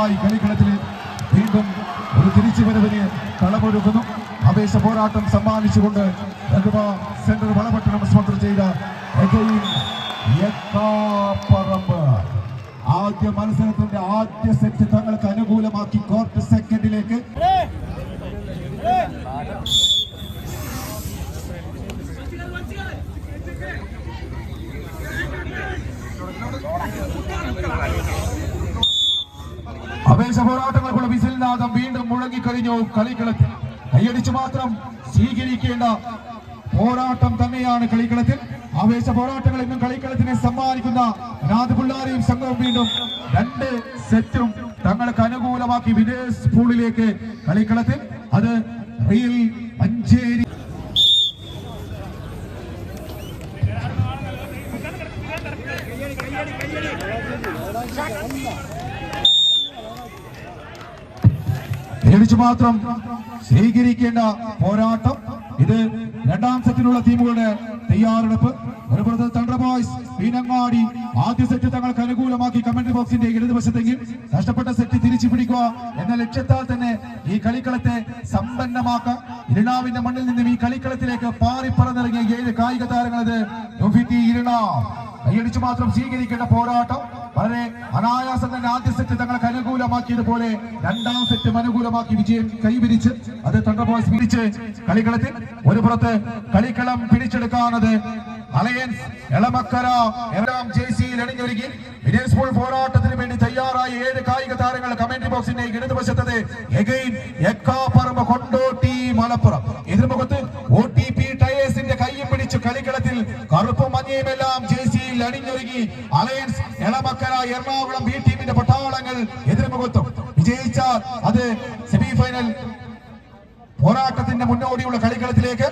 ലീഡുമായി കളിക്കളത്തിൽ വീണ്ടും ഒരു തിരിച്ചു വരവിന് കളമൊരുക്കുന്നു. ആവേശ പോരാട്ടം സമ്മാനിച്ചുകൊണ്ട് രഘുവ സെന്റർ വളപട്ടണം സ്പോൺസർ ചെയ്ത ആദ്യ മത്സരത്തിന്റെ ആദ്യ സെറ്റ് തങ്ങൾക്ക് അനുകൂലമാക്കി കോർട്ട് സെക്കൻഡിലേക്ക് അപേക്ഷ പോരാട്ടങ്ങൾക്കുള്ള വിസിൽനാഥം വീണ്ടും മുഴങ്ങിക്കഴിഞ്ഞു. കളിക്കളത്തിൽ കൈയടിച്ച് മാത്രം സ്വീകരിക്കേണ്ട പോരാട്ടം തന്നെയാണ് കളിക്കളത്തിൽ. ആവേശ പോരാട്ടങ്ങൾ ഇന്നും കളിക്കളത്തിനെ സമ്മാനിക്കുന്ന നാഥപിള്ളാരെയും സംഘവും വീണ്ടും രണ്ട് സെറ്റും തങ്ങൾക്ക് അനുകൂലമാക്കി വിദേശ് പൂളിലേക്ക് കളിക്കളത്തിൽ. അത് റിയൽ മഞ്ചേരി. പേടിച്ചു മാത്രം സ്വീകരിക്കേണ്ട പോരാട്ടം. ഇത് രണ്ടാം സെറ്റിനുള്ള ടീമുകളുടെ തയ്യാറെടുപ്പ്. ഒരു പുറത്ത് തണ്ടർ ബോയ്സ് പീനങ്ങാടി ആദ്യ സെറ്റ് തങ്ങൾക്ക് അനുകൂലമാക്കി കമന്റ് ബോക്സിന്റെ ഇടതുവശത്തെങ്കിൽ നഷ്ടപ്പെട്ട സെറ്റ് തിരിച്ചു പിടിക്കുക എന്ന ലക്ഷ്യത്താൽ തന്നെ ഈ കളിക്കളത്തെ സമ്പന്നമാക്കാം. ഇരിണാവിന്റെ മണ്ണിൽ നിന്നും ഈ കളിക്കളത്തിലേക്ക് പാറിപ്പറന്നിറങ്ങിയ ഏഴ് കായിക താരങ്ങളത് ഇരിണാവ് കൈയടിച്ചു മാത്രം സ്വീകരിക്കേണ്ട പോരാട്ടം വളരെ അനായാസം തന്നെ ആദ്യ സെറ്റ് തങ്ങൾക്ക് അനുകൂലമാക്കിയതുപോലെ രണ്ടാം സെറ്റും അനുകൂലമാക്കി വിജയം കൈവരിച്ച് അത് തണ്ടർബോയ്സ് പിടിച്ച് കളിക്കളത്തിൽ ഒരു പുറത്ത് കളിക്കളം പിടിച്ചെടുക്കാനത് അലയൻസ് എളമക്കര എല്ലാം ജേസിയിൽ അണിഞ്ഞൊരുങ്ങി വിനേഷ് പോൾ പോരാട്ടത്തിന് വേണ്ടി തയ്യാറായ ഏഴ് കായിക താരങ്ങൾ കമന്ററി ബോക്സിന്റെ ഇടതുവശത്തത് എഗൈൻ എക്കാപ്പറമ്പ് കൊണ്ടോട്ടി മലപ്പുറം. എതിർമുഖത്ത് ഒ ടി പി ടയേഴ്സിന്റെ കയ്യും പിടിച്ച് കളിക്കളത്തിൽ കറുപ്പും മഞ്ഞയും എല്ലാം ജേസിയിൽ അണിഞ്ഞൊരുങ്ങി അലയൻസ് എളമക്കര എറണാകുളം ബി ടീമിന്റെ പട്ടാളങ്ങൾ എതിർമുഖത്തും വിജയിച്ചാൽ അത് സെമിഫൈനൽ പോരാട്ടത്തിന്റെ മുന്നോടിയുള്ള കളിക്കളത്തിലേക്ക്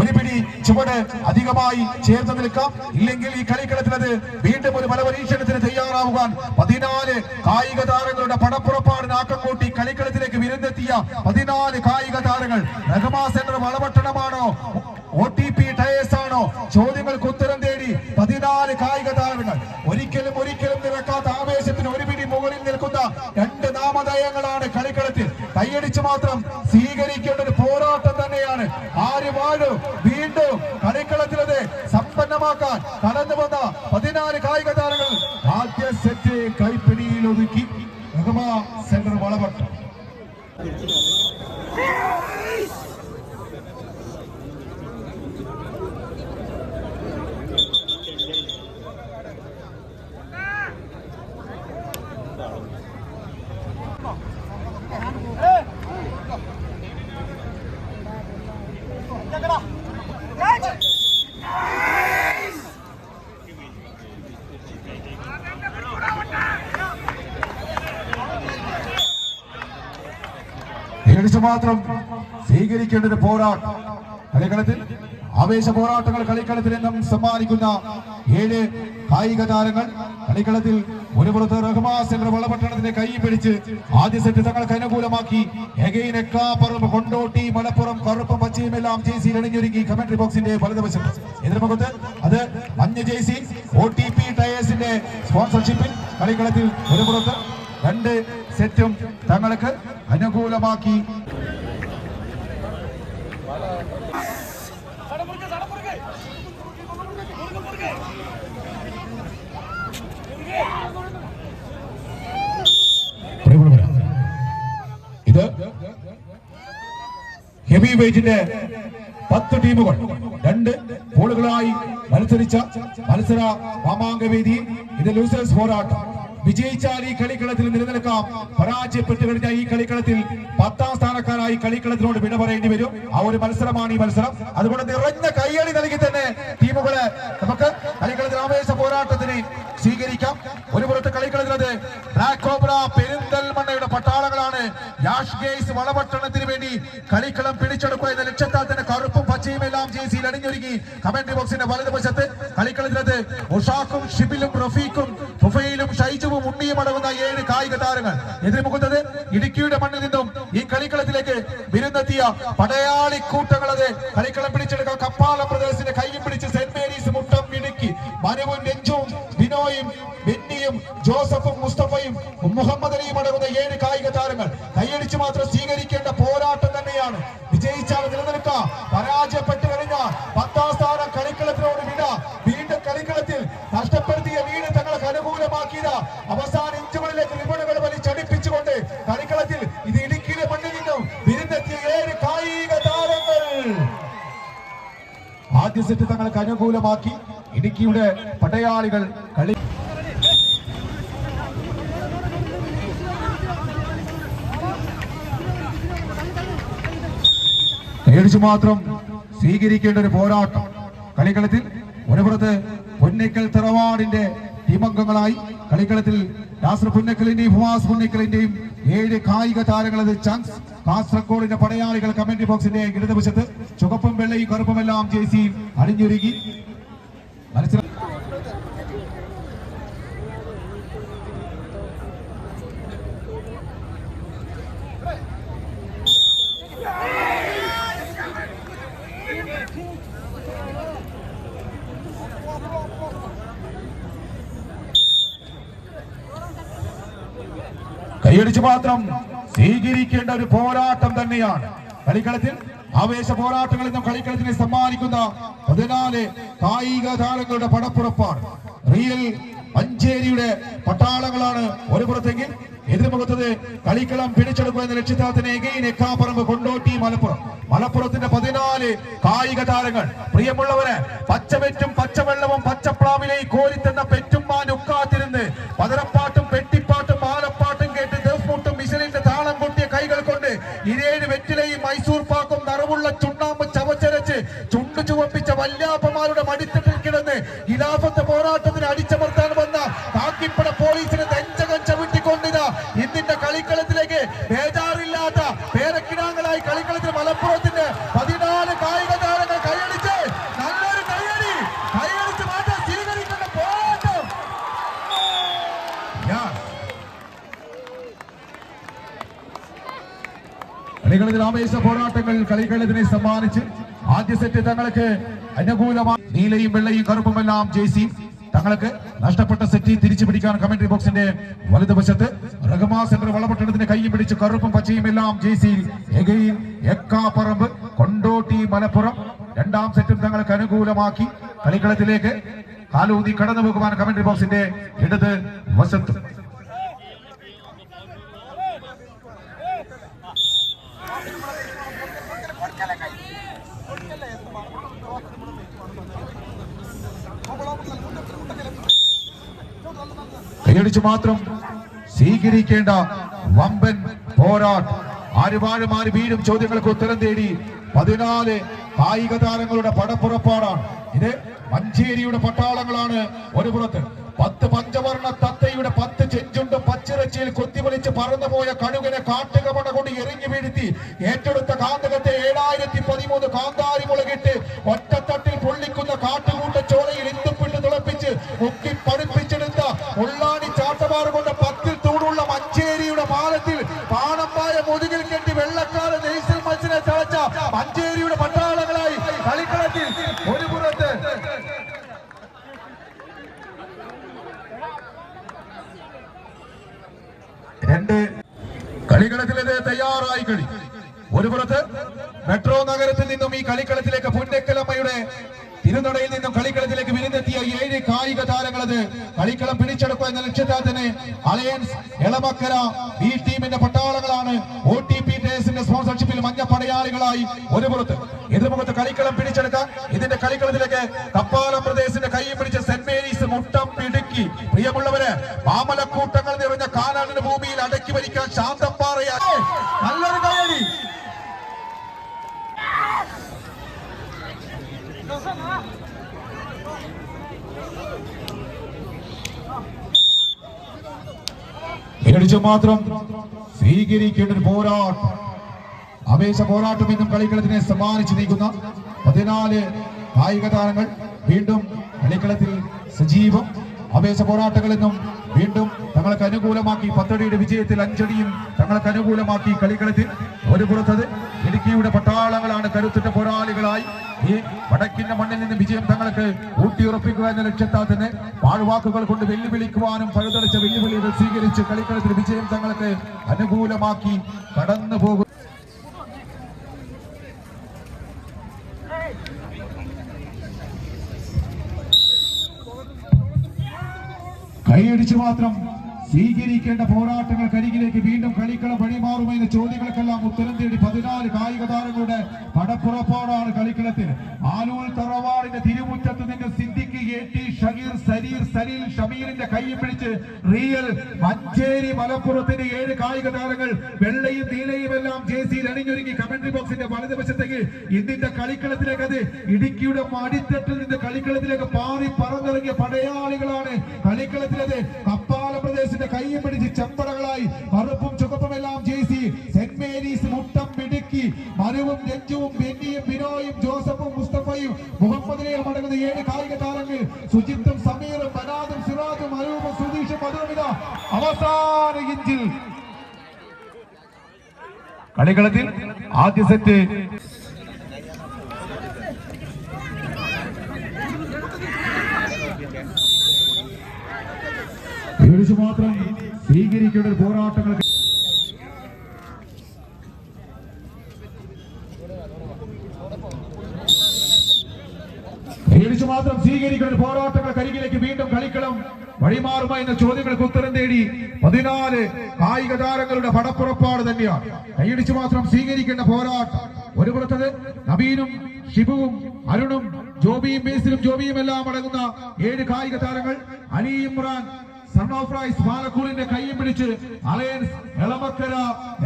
ഒരു പിടി ചുവട് അധികമായി ചേർന്ന് നിൽക്കാം. ഇല്ലെങ്കിൽ ഈ കളിക്കളത്തിൽ അത് വീണ്ടും ഒരു ബലപരീക്ഷണത്തിന് തയ്യാറാവുക പതിനാല് കായിക താരങ്ങളുടെ പടപ്പുറപ്പാടിന് ആക്കം കൂട്ടി കളിക്കളത്തിലേക്ക് വിരുന്നെത്തിയ പതിനാല് കായിക താരങ്ങൾ റഹ്മാ സെന്റർ വളപട്ടണമാണോ? ചോദ്യങ്ങൾക്ക് ഉത്തരം തേടി പതിനാല് കായിക താരങ്ങൾ. ഒരിക്കലും ഒരിക്കലും നിറക്കാത്ത ആവേശത്തിന് ഒരു പിടി മുകളിൽ നിൽക്കുന്ന രണ്ട് നാമധേയങ്ങളാണ് കളിക്കളത്തിൽ. കൈയടിച്ച് മാത്രം സ്വീകരിക്കേണ്ട ഒരു പോരാട്ടം തന്നെയാണ്. ആര് വാഴും വീണ്ടും കളിക്കളത്തിലത് സമ്പന്നമാക്കാൻ കടന്നു വന്ന പതിനാല് കായിക താരങ്ങൾ ആദ്യ സെറ്റ് കൈപ്പിടിയിൽ ഒതുക്കി. സെന്റർ വളപട്ടം കൈയടിച്ചു മാത്രം സ്വീകരിക്കേണ്ട ഒരു പോരാട്ടം. കളിക്കളത്തിൽ ആവേശ പോരാട്ടങ്ങൾ കളിക്കളത്തിൽ നിന്നും സമ്മാനിക്കുന്ന ഏഴ് കായിക താരങ്ങൾ കളിക്കളത്തിൽ ഒരു പുറത്ത് റഹ്മാസ് എന്ന വളപട്ടണത്തിന്റെ കൈ പിടിച്ച് ആദ്യ സെറ്റ് തങ്ങൾക്ക് അനുകൂലമാക്കി. എഗൈൻ എക്കാപ്പുറം കൊണ്ടോട്ടി മലപ്പുറം കറുപ്പ് എല്ലാം ജേസിയിൽ അണിഞ്ഞൊരുങ്ങി കമന്ററി ബോക്സിന്റെ വലതുവശം എതിർമുഖത്ത് അത് മഞ്ഞ ജേസി ഒ ടി പി ടയേഴ്സിന്റെ സ്പോൺസർഷിപ്പിൽ കളിക്കളത്തിൽ ഒരു പുറത്ത് രണ്ട് സെറ്റും തങ്ങൾക്ക് അനുകൂലമാക്കി. ഇത് ഹെവി വെയിറ്റിന്റെ പത്ത് ടീമുകൾ. രണ്ട് പൂളുകളായി മത്സരിച്ച മത്സര മാമാങ്ക വേദി ഇത് ലൂസേഴ്സ് പോരാട്ടം. വിജയിച്ചാൽ ഈ കളിക്കളത്തിൽ നിലനിൽക്കാം. പരാജയപ്പെട്ടു കഴിഞ്ഞാൽ ഈ കളിക്കളത്തിൽ പത്താം സ്ഥാനക്കാരായി കളിക്കളത്തിനോട് വിട പറയേണ്ടി വരും. ആ ഒരു മത്സരമാണ് ഈ മത്സരം. അതുകൊണ്ട് നിറഞ്ഞ കൈയടി നൽകി തന്നെ ടീമുകളെ നമുക്ക് കളിക്കളത്തിൽ ആവേശ പോരാട്ടത്തിന് സ്വീകരിക്കാം. ഒരു പുറത്ത് കളിക്കളത്തിനത് ബ്ലാക്ക് പെരിന്തൽമണ്ണയുടെ പട്ടാളങ്ങളാണ്. വളപട്ടണത്തിന് വേണ്ടി കളിക്കളം പിടിച്ചെടുക്കുക എന്ന ലക്ഷ്യത്താൽ തന്നെ കറുപ്പും പച്ചയും എല്ലാം ജേസിയിൽ അണിഞ്ഞൊരുങ്ങി കമന്ററി ബോക്സിന്റെ വലതുവശത്ത് കളിക്കളത്തിനത് ഉഷാക്കും ഷിബിലും റഫീഖും തുഫയിലും ഷൈജുവും ഉണ്ണിയും അടങ്ങുന്ന ഏഴ് കായിക താരങ്ങൾ. എതിരുമുഖത്തത് ഇടുക്കിയുടെ മണ്ണിൽ നിന്നും ഈ കളിക്കളത്തിലേക്ക് വിരുന്നെത്തിയ പടയാളി കൂട്ടങ്ങളത്. കളിക്കളം പിടിച്ചെടുക്കാൻ കപ്പാല പ്രദേശത്തിന്റെ കൈയും പിടിച്ച് സെന്റ് മേരീസ് മുട്ടം ഇടുക്കി. മനുവും രഞ്ജുവും ബിനോയും ബെന്നിയും ജോസഫും മുസ്തഫയും മുഹമ്മദ് അലിയും അടങ്ങുന്ന ഏഴ് കായിക താരങ്ങൾ. കൈയടിച്ച് മാത്രം സ്വീകരിക്കേണ്ട പോരാട്ടം തന്നെയാണ്. വിജയിച്ചാൽ നിലനിൽക്കാം. പരാജയപ്പെട്ടു ആദ്യ സെറ്റ് തങ്ങൾക്ക് അനുകൂലമാക്കി. ഇടുക്കിയുടെ പടയാളികൾ കളി പേടിച്ചു മാത്രം സ്വീകരിക്കേണ്ട ഒരു പോരാട്ടം. കളിക്കളത്തിൽ ഒരുപുറത്ത് പൊന്നിക്കൽ തറവാടിന്റെ ടീമംഗങ്ങളായി കളിക്കളത്തിൽ നാസർ പുന്നക്കലിന്റെയും ഹുമാസ് പുന്നക്കലിന്റെയും ഏഴ് കായിക താരങ്ങളത് ചാൻസ് കാസർഗോഡിന്റെ പടയാളികൾ കമന്ററി ബോക്സിന്റെ ഇടതുവശത്ത് ചുവപ്പും വെള്ളയും കറുപ്പുമെല്ലാം ജേസി അണിഞ്ഞൊരുങ്ങി. മത്സരം കൈയടിച്ച് മാത്രം സ്വീകരിക്കേണ്ട ഒരു പോരാട്ടം തന്നെയാണ്. കളിക്കളത്തിൽ ആവേശ പോരാട്ടങ്ങളിൽ നിന്നും കളിക്കളത്തിനെ സമ്മാനിക്കുന്ന പതിനാല് കായിക താരങ്ങളുടെ പടപ്പുറപ്പാണ്. റിയൽ മഞ്ചേരിയുടെ പട്ടാളങ്ങളാണ് ഒരു പുറത്തെങ്കിൽ എതിർമുഖത്തത് കളിക്കളം പിടിച്ചെടുക്കുക എന്ന ലക്ഷ്യത്തിന് എഗെയിൻ എക്കാപ്പറമ്പ് കൊണ്ടോട്ടി മലപ്പുറം. മലപ്പുറത്തിന്റെ പതിനാല് കായിക താരങ്ങൾ. പ്രിയമുള്ളവര് പച്ചവെറ്റും പച്ചവെള്ളവും പച്ചപ്ലാവിലെ കോരിത്തെന്ന പെറ്റുമ്മാൻ ഉക്കാത്തിരുന്ന് പതരപ്പാട്ടും പെട്ടിപ്പാട്ടും ഇരേഴ് വെറ്റിലയും മൈസൂർ കളികളിൽ ആവേശ പോരാട്ടങ്ങൾ കളികളതിനെ സമ്മാനിച്ച് ആദ്യ സെറ്റ് തങ്ങൾക്ക് അനുകൂലമായി നീലയും വെള്ളയും കറുപ്പുമെല്ലാം ജേസി തങ്ങൾക്ക് നഷ്ടപ്പെട്ട സെറ്റി തിരിച്ചു പിടിക്കാൻ കമന്ററി ബോക്സിന്റെ വലതുവശത്ത് റഹ്മാ സെന്റർ വളപട്ടണത്തിന് കൈ പിടിച്ച് കറുപ്പും പച്ചയും എല്ലാം ജേസിയിൽ എക്കാപ്പറമ്പ് കൊണ്ടോട്ടി മലപ്പുറം. രണ്ടാം സെറ്റും തങ്ങൾക്ക് അനുകൂലമാക്കി കളിക്കളത്തിലേക്ക് കാലൂതി കടന്നു പോകുവാൻ കമന്ററി ബോക്സിന്റെ ഇടത് വശത്ത്. കൈയടിച്ച് മാത്രം സ്വീകരിക്കേണ്ട വമ്പൻ പോരാട്ടം. ആരുമാരും ആര് വീടും ചോദ്യങ്ങൾക്ക് ഉത്തരം തേടി പതിനാല് കായിക താരങ്ങളുടെ പടപ്പുറപ്പാടാണ്. ഇത് മഞ്ചേരിയുടെ പട്ടാളങ്ങളാണ് ഒരു പുറത്ത്. പത്ത് പഞ്ചവർണ തത്തയുടെ പത്ത് ചെഞ്ചുണ്ട് പച്ചിറച്ചിയിൽ കൊത്തിവലിച്ച് പറന്നുപോയ കഴുകനെ കാട്ടുകമണ കൊണ്ട് എറിഞ്ഞു വീഴ്ത്തി. ഏറ്റെടുത്ത കാന്തകത്തെ ഏഴായിരത്തി പതിമൂന്ന് കാന്താരി മുളകിട്ട് ഒറ്റത്തട്ടിൽ പൊള്ളിക്കുന്ന കാട്ടുകൂട്ട ചോലയിൽ ഇന്തുപ്പിട്ട് തിളപ്പിച്ച് മുക്കി പഠിപ്പിച്ചെടുത്ത ഉള്ളാണി ചാട്ടമാർ കൊണ്ട് പത്തിൽ തൂടുള്ള മഞ്ചേരിയുടെ പാലത്തിൽ പാണമ്പായ മുതുകിൽ കെട്ടി വെള്ളക്കാല ദേശീയ മത്സരം തളച്ച മഞ്ചേരിയുടെ പട്ടാളങ്ങളായി കളിക്കളത്തിൽ ഒരു പുറത്ത്. രണ്ട്. കളിക്കളത്തിലെ തയ്യാറായി കളി. ഒരു പുറത്ത്. മെട്രോ നഗരത്തിൽ നിന്നും ഈ കളിക്കളത്തിലേക്ക് പുന്നക്കലമ്മയുടെ തിരുനടയിൽ നിന്നും കളിക്കളത്തിലേക്ക് വിരുന്നെത്തിയ ഏഴ് കായിക താരങ്ങളത് കളിക്കളം പിടിച്ചെടുക്കുക എന്ന ലക്ഷ്യത്താൽ തന്നെ അലയൻസ് എളമക്കര ഈ ടീമിന്റെ പട്ടാളങ്ങളാണ്. ഒ ടി പി ടേസിന്റെ സ്പോൺസർഷിപ്പിൽ മഞ്ഞ പടയാളികളായി ഒരു പുറത്ത്. എതിർമുഖത്ത് കളിക്കളം പിടിച്ചെടുക്കാൻ ഇതിന്റെ കളിക്കളത്തിലേക്ക് കപ്പാല പ്രദേശത്തിന്റെ കൈ പിടിച്ച സെന്റ് മേരീസ് മുട്ടം പിടുക്കി. പ്രിയമുള്ളവരെ മാമലക്കൂട്ടങ്ങൾ നിറഞ്ഞ കാനാടിന് ഭൂമിയിൽ അടക്കി ഭരിക്കാൻ ശാന്തം പേടിച്ചു മാത്രം സ്വീകരിക്കേണ്ട ഒരു പോരാട്ടം. ആവേശ പോരാട്ടം ഇന്നും കളിക്കളത്തിനെ സമ്മാനിച്ചു നീക്കുന്ന പതിനാല് കായിക താരങ്ങൾ വീണ്ടും കളിക്കളത്തിൽ സജീവം. ആവേശ പോരാട്ടങ്ങളിൽ നിന്നും വീണ്ടും തങ്ങൾക്ക് അനുകൂലമാക്കി പത്തടിയുടെ വിജയത്തിൽ അഞ്ചടിയും തങ്ങൾക്ക് അനുകൂലമാക്കി കളിക്കളത്തിൽ ഒരു പുറത്തത്. ഇടുക്കിയുടെ പട്ടാളങ്ങളാണ് കരുത്തുറ്റ പോരാളികളായി. ഈ വടക്കിന്റെ മണ്ണിൽ നിന്ന് വിജയം തങ്ങൾക്ക് ഊട്ടിയുറപ്പിക്കുക എന്ന ലക്ഷ്യത്താൽ തന്നെ പാഴ്വാക്കുകൾ കൊണ്ട് വെല്ലുവിളിക്കുവാനും പഴുതടച്ച വെല്ലുവിളികൾ സ്വീകരിച്ച് കളിക്കളത്തിൽ വിജയം തങ്ങൾക്ക് അനുകൂലമാക്കി കടന്നു പോകും കൈയടിച്ച് മാത്രം സ്വീകരിക്കേണ്ട പോരാട്ടങ്ങൾ കരികിലേക്ക് വീണ്ടും കളിക്കളം വഴിമാറുമെന്ന ചോദ്യങ്ങൾക്കെല്ലാം ഉത്തരം തേടി പതിനാല് കായിക താരങ്ങളുടെ പടപ്പുറപ്പാടാണ് കളിക്കളത്തിൽ. ആലൂർ തറവാടിന്റെ തിരുമുറ്റത്ത് നിന്ന് സിദ്ദിഖ് എ ടി ഷഹീർ സരീർ സലീൽ ഷമീറിന്റെ കൈയും പിടിച്ച് റിയൽ മഞ്ചേരി മലപ്പുറത്തിന്റെ ഏഴ് കായിക താരങ്ങൾ വെള്ളയും നീലയും എല്ലാം ജേസിയിൽ അണിഞ്ഞൊരുങ്ങി കമന്ററി ബോക്സിന്റെ വലതുവശത്തേക്ക് ഇതിന്റെ കളിക്കളത്തിലേക്ക് അത് ഇടുക്കിയുടെ മടിത്തട്ടിൽ നിന്ന് കളിക്കളത്തിലേക്ക് പാറി പറന്നിറങ്ങിയ പടയാളികളാണ് കളിക്കളത്തിലത്. കപ്പാല പ്രദേശത്തിന്റെ കൈയും പിടിച്ച് ചെമ്പടകളായി കറുപ്പും ചുവപ്പും എല്ലാം ജേസി സെന്റ് മേരീസ് മുട്ടം മിടുക്കി മനുവും രഞ്ജുവും ബെന്നിയും ബിനോയും ജോസഫും മുസ്തഫയും മുഹമ്മദിനെയും അടങ്ങുന്ന ഏഴ് കായിക താരങ്ങൾ സുജിത്തും സമീറും ബനാദും സിറാജും അനൂപും സുധീഷും മധുരമിത. അവസാന ഇഞ്ചിൽ. കളിക്കളത്തിൽ ആദ്യ സെറ്റ് പേടിച്ചു മാത്രം സ്വീകരിക്കേണ്ട ഒരു പോരാട്ടങ്ങൾ പേടിച്ചു മാത്രം സ്വീകരിക്കുന്ന പോരാട്ടങ്ങൾ കരികിലേക്ക് വീണ്ടും കളിക്കളം. വഴിമാറുമോ എന്ന ചോദ്യങ്ങൾക്ക് ഉത്തരം തേടി പതിനാല് കായിക താരങ്ങളുടെ പടപ്പുറപ്പാട് തന്നെയാണ്. കൈയടിച്ചു മാത്രം സ്വീകരിക്കേണ്ട പോരാട്ടം. ഒരു പുറത്തത് നവീനും ഷിബുവും അരുണും ജോബിയും ബേസിലും ജോബിയും എല്ലാം അടങ്ങുന്ന ഏഴ് കായിക താരങ്ങൾ Ali Imran son of rise പാലക്കൂളിന്റെ കൈയും പിടിച്ച് അലയൻസ് എളമക്കര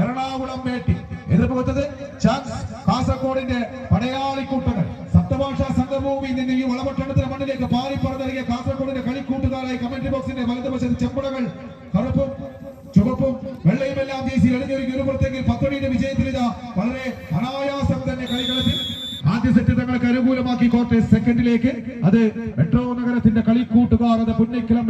എറണാകുളം മേട്ടി എതിർമുഖത്തത് ചാൻസ് കാസർഗോഡിന്റെ പടയാളിക്കൂട്ടങ്ങൾ. സപ്തഭാഷാ സംഘഭൂമി നിന്ന് ഈ വളപട്ടണത്തിന്റെ മണ്ണിലേക്ക് പാറി പറഞ്ഞിറങ്ങിയ കാസർഗോഡിന്റെ കളിക്കൂട്ടുകാരായി കമന്ററി ബോക്സിന്റെ വലതുവശത്ത് ചെമ്പടകൾ കറുപ്പും ചുവപ്പും വെള്ളയും എല്ലാം ദേശീയ എളിഞ്ഞൊരുങ്ങി ഒരു പുറത്തേക്ക് പത്തടിയുടെ വിജയത്തിൽ വളരെ അനായാസം തന്നെ കളികളത്തിൽ ആദ്യ സെറ്റ് തങ്ങൾക്ക് അനുകൂലമാക്കി കോർട്ടേഴ്സ് സെക്കൻഡിലേക്ക് അത് മെട്രോ നഗരത്തിന്റെ കളിക്കൂട്ടുകാർ അത് പുന്നയ്ക്കലം